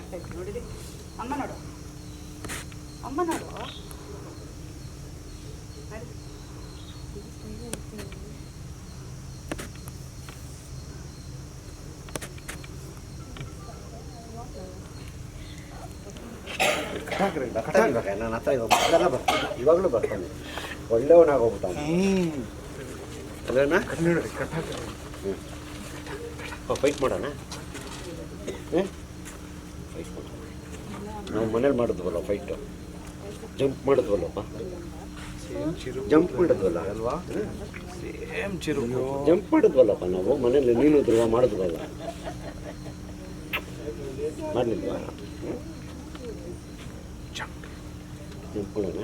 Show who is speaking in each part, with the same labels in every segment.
Speaker 1: ಇದ್ದೀನಿ. ನೋಡಿರಿ ಅಮ್ಮ ನೋಡು. ಅಮ್ಮ ನೋಡು.
Speaker 2: ನನ್ನ ಹತ್ರ ಇವಾಗ ಬರ್ತಾನೆ. ಇವಾಗಲೂ ಬರ್ತಾನೆ. ಒಳ್ಳೆಯವನಾಗೋಗ್ಬಿಟ್ಟಾನೆ ಅದೇನಾ? ಫೈಟ್ ಮಾಡೋಣ? ಫೈಟ್ ನಾವು ಮನೇಲಿ ಮಾಡಿದ್ವಲ್ಲ ಫೈಟು ಜಂಪ್ ಮಾಡಿದ್ವಲ್ಲಪ್ಪ? ಜಂಪ್ ಮಾಡಿದ್ವಲ್ಲ? ಅಲ್ವಾ
Speaker 3: ಸೇಮ್ ಚಿರುಕು.
Speaker 2: ಜಂಪ್ ಮಾಡಿದ್ವಲ್ಲಪ್ಪ ನಾವು? ಮನೇಲಿ ನೀನು ಧ್ರುವ ಮಾಡಿದ್ವಲ್ಲ? ಮಾಡಲಿಲ್ವಾ? ಜಂಪ್ ಮಾಡೋಣ?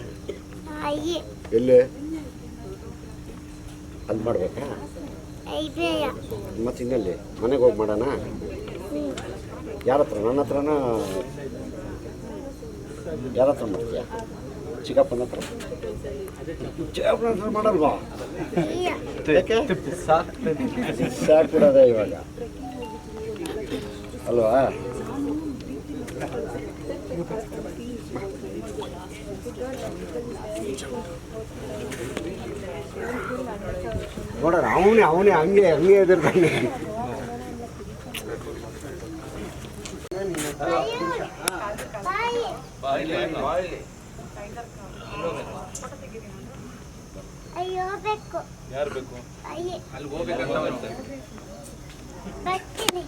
Speaker 4: ಅಯ್ಯ
Speaker 2: ಎಲ್ಲಿ? ಅಲ್ಲಿ ಮಾಡ್ಬೇಕಾ? ಮತ್ತೆ ಇನ್ನಲ್ಲಿ? ಮನೆಗೆ ಹೋಗಿ ಮಾಡೋಣ? ಯಾರ ಹತ್ರ ನನ್ನ ಹತ್ರನ? ಯಾರ ಹತ್ರ ಮಾಡ್ತೀಯ? ಚಿಕ್ಕಪ್ಪನ ಹತ್ರ? ಚಿಕ್ಕಪ್ಪನ ಹತ್ರ ಮಾಡಲ್ವಾ? ಯಾಕೆ? ಸಾಕ್ಬಿಡೋದೆ ಇವಾಗ. ಅಲ್ವಾ? ನೋಡೋಣ, ಅವನೇ ಅವನೇ ಹಂಗೆ ಹಂಗೆ ಎದುರ್ತಾನೆ
Speaker 4: ಅಯ್ಯೋ ಬೇಕು.
Speaker 3: ಯಾರು ಬೇಕು?
Speaker 4: ಅಯ್ಯ.
Speaker 3: ಅಲ್ಲಿ ಹೋಗ್ಬೇಕಂತ
Speaker 4: ಬರ್ತೀನಿ.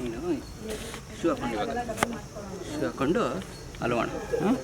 Speaker 5: ನೀನು ಶೂ ಹಾಕೊಂಡು ಇವಾಗ. ಶೂ ಹಾಕೊಂಡು ಅಲ್ವಾಣ ಹಾಂ